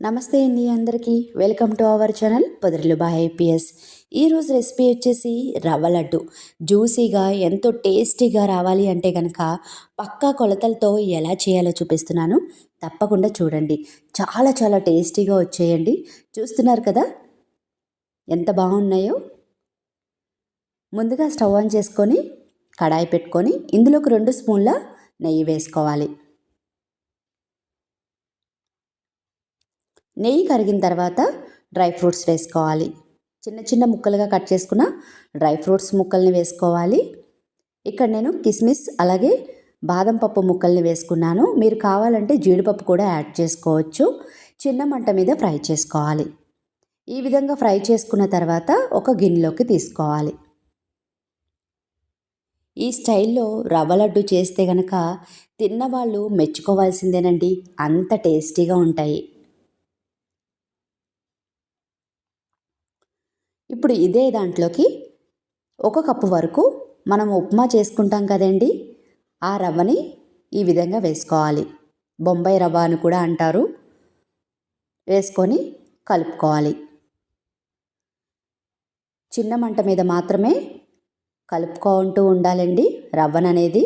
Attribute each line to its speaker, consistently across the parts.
Speaker 1: నమస్తే అండి అందరికీ. వెల్కమ్ టు అవర్ ఛానల్ పొదరిలు బాయ్ ఐపీఎస్ ఈరోజు రెసిపీ వచ్చేసి రవ్వ లడ్డు. జ్యూసీగా ఎంతో టేస్టీగా రావాలి అంటే కనుక పక్కా కొలతలతో ఎలా చేయాలో చూపిస్తున్నాను. తప్పకుండా చూడండి. చాలా చాలా టేస్టీగా వచ్చేయండి. చూస్తున్నారు కదా? ఎంత బాగున్నాయో? ముందుగా స్టవ్ ఆన్ చేసుకొని కడాయి పెట్టుకొని ఇందులోకి రెండు స్పూన్ల నెయ్యి వేసుకోవాలి. నెయ్యి కరిగిన తర్వాత డ్రై ఫ్రూట్స్ వేసుకోవాలి. చిన్న చిన్న ముక్కలుగా కట్ చేసుకున్న డ్రై ఫ్రూట్స్ ముక్కల్ని వేసుకోవాలి. ఇక్కడ నేను కిస్మిస్ అలాగే బాదం పప్పు ముక్కల్ని వేసుకున్నాను. మీరు కావాలంటే జీడిపప్పు కూడా యాడ్ చేసుకోవచ్చు. చిన్న మంట మీద ఫ్రై చేసుకోవాలి. ఈ విధంగా ఫ్రై చేసుకున్న తర్వాత ఒక గిన్నెలోకి తీసుకోవాలి. ఈ స్టైల్లో రవ్వ లడ్డు చేస్తే గనక తిన్నవాళ్ళు మెచ్చుకోవాల్సిందేనండి. అంత టేస్టీగా ఉంటాయి. ఇప్పుడు ఇదే దాంట్లోకి ఒక కప్పు వరకు మనం ఉప్మా చేసుకుంటాం కదండి. ఆ రవ్వని ఈ విధంగా వేసుకోవాలి. బొంబాయి రవ్వ అని కూడా అంటారు. వేసుకొని కలుపుకోవాలి. చిన్న మంట మీద మాత్రమే కలుపుకుంటూ ఉండాలండి రవ్వననేది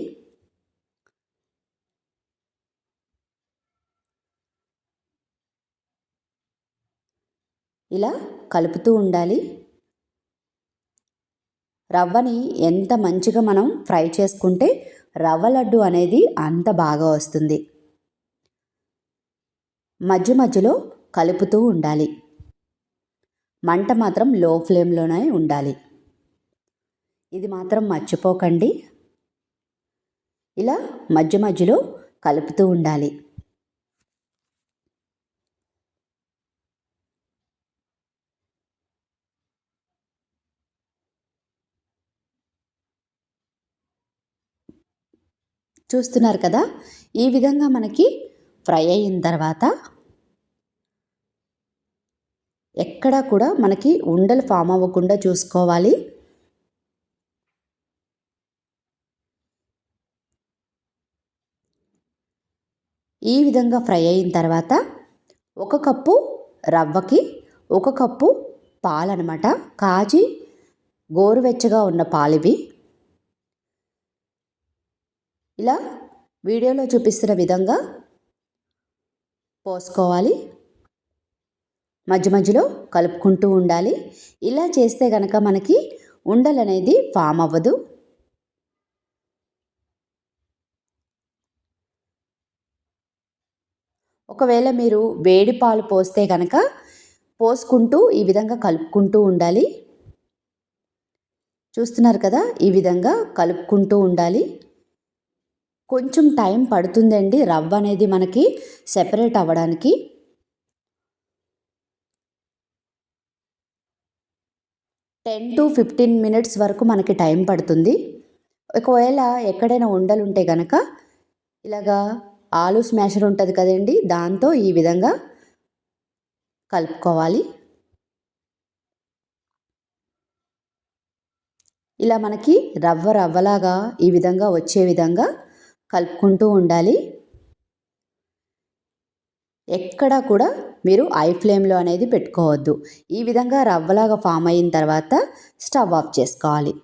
Speaker 1: ఇలా కలుపుతూ ఉండాలి. రవ్వని ఎంత మంచిగా మనం ఫ్రై చేసుకుంటే రవ్వ లడ్డు అనేది అంత బాగా వస్తుంది. మధ్య మధ్యలో కలుపుతూ ఉండాలి. మంట మాత్రం లో ఫ్లేమ్లోనే ఉండాలి. ఇది మాత్రం మర్చిపోకండి. ఇలా మధ్య మధ్యలో కలుపుతూ ఉండాలి. చూస్తున్నారు కదా? ఈ విధంగా మనకి ఫ్రై అయిన తర్వాత ఎక్కడా కూడా మనకి ఉండలు ఫామ్ అవ్వకుండా చూసుకోవాలి. ఈ విధంగా ఫ్రై అయిన తర్వాత ఒక కప్పు రవ్వకి ఒక కప్పు పాలనమాట. కాచి గోరువెచ్చగా ఉన్న పాలివి ఇలా వీడియోలో చూపిస్తున్న విధంగా పోసుకోవాలి. మధ్య మధ్యలో కలుపుకుంటూ ఉండాలి. ఇలా చేస్తే కనుక మనకి ఉండలు అనేది ఫామ్ అవ్వదు. ఒకవేళ మీరు వేడి పాలు పోస్తే కనుక పోసుకుంటూ ఈ విధంగా కలుపుకుంటూ ఉండాలి. చూస్తున్నారు కదా ఈ విధంగా కలుపుకుంటూ ఉండాలి. కొంచెం టైం పడుతుందండి రవ్వ అనేది మనకి సెపరేట్ అవ్వడానికి. టెన్ టు ఫిఫ్టీన్ మినిట్స్ వరకు మనకి టైం పడుతుంది. ఒకవేళ ఎక్కడైనా ఉండలు ఉంటే కనుక ఇలాగా ఆలు స్మాషర్ ఉంటుంది కదండి దాంతో ఈ విధంగా కలుపుకోవాలి. ఇలా మనకి రవ్వ రవ్వలాగా ఈ విధంగా వచ్చే విధంగా కలుపుకుంటూ ఉండాలి. ఎక్కడా కూడా మీరు ఐ ఫ్లేమ్లో అనేది పెట్టుకోవద్దు. ఈ విధంగా రవ్వలాగా ఫామ్ అయిన తర్వాత స్టవ్ ఆఫ్ చేసుకోవాలి.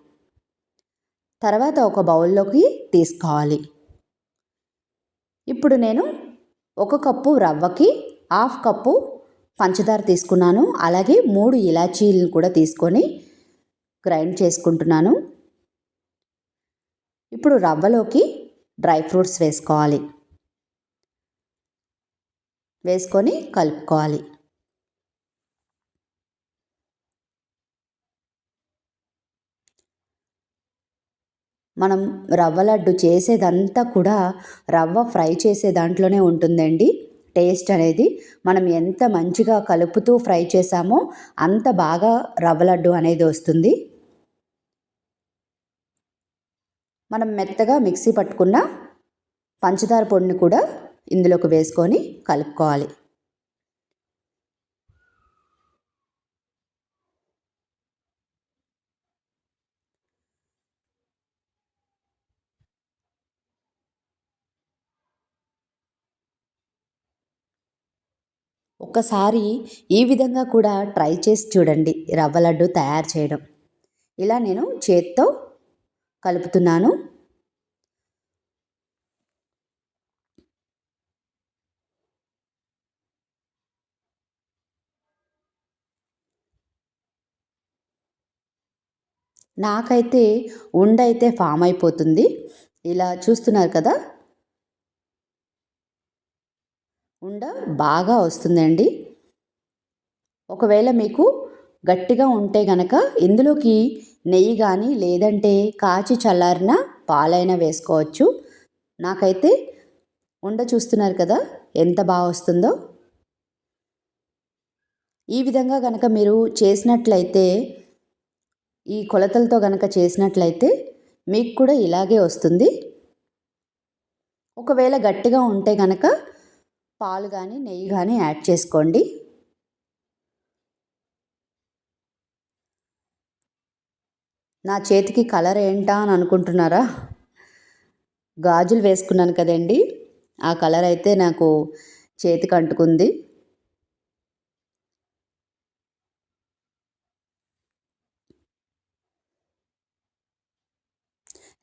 Speaker 1: తర్వాత ఒక బౌల్లోకి తీసుకోవాలి. ఇప్పుడు నేను ఒక కప్పు రవ్వకి హాఫ్ కప్పు పంచదార తీసుకున్నాను. అలాగే మూడు ఇలాచీలను కూడా తీసుకొని గ్రైండ్ చేసుకుంటున్నాను. ఇప్పుడు రవ్వలోకి డ్రై ఫ్రూట్స్ వేసుకోవాలి. వేసుకొని కలుపుకోవాలి. మనం రవ్వ లడ్డు చేసేదంతా కూడా రవ్వ ఫ్రై చేసే దాంట్లోనే ఉంటుందండి. టేస్ట్ అనేది మనం ఎంత మంచిగా కలుపుతూ ఫ్రై చేసామో అంత బాగా రవ్వ లడ్డు అనేది వస్తుంది. మనం మెత్తగా మిక్సీ పట్టుకున్న పంచదార పొడిని కూడా ఇందులోకి వేసుకొని కలుపుకోవాలి. ఒక్కసారి ఈ విధంగా కూడా ట్రై చేసి చూడండి రవ్వ లడ్డు తయారు చేయడం. ఇలా నేను చేత్తో కలుపుతున్నాను. నాకైతే ఉండ అయితే ఫామ్ అయిపోతుంది. ఇలా చూస్తున్నారు కదా? ఉండ బాగా వస్తుందండి. ఒకవేళ మీకు గట్టిగా ఉంటే గనక ఇందులోకి నెయ్యి కానీ లేదంటే కాచి చల్లారిన పాలైనా వేసుకోవచ్చు. నాకైతే ఉండ చూస్తున్నారు కదా? ఎంత బాగా వస్తుందో? ఈ విధంగా కనుక మీరు చేసినట్లయితే ఈ కొలతలతో కనుక చేసినట్లయితే మీకు కూడా ఇలాగే వస్తుంది. ఒకవేళ గట్టిగా ఉంటే కనుక పాలు కానీ నెయ్యి కానీ యాడ్ చేసుకోండి. నా చేతికి కలర్ ఏంటా అని అనుకుంటున్నారా? గాజులు వేసుకున్నాను కదండి. ఆ కలర్ అయితే నాకు చేతికి అంటుకుంది.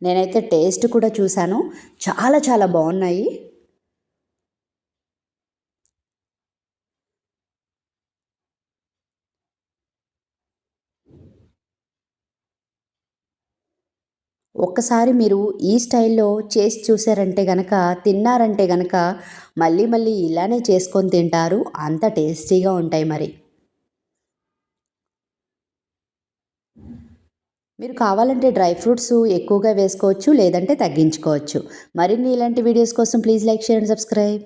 Speaker 1: నేనైతే టేస్ట్ కూడా చూశాను. చాలా చాలా బాగున్నాయి. ఒక్కసారి మీరు ఈ స్టైల్లో చేసి చూసారంటే గనక తిన్నారంటే గనక మళ్ళీ మళ్ళీ ఇలానే చేసుకొని తింటారు. అంత టేస్టీగా ఉంటాయి మరి. మీరు కావాలంటే డ్రై ఫ్రూట్స్ ఎక్కువగా వేసుకోవచ్చు లేదంటే తగ్గించుకోవచ్చు. మరిన్ని ఇలాంటి వీడియోస్ కోసం please like share and subscribe.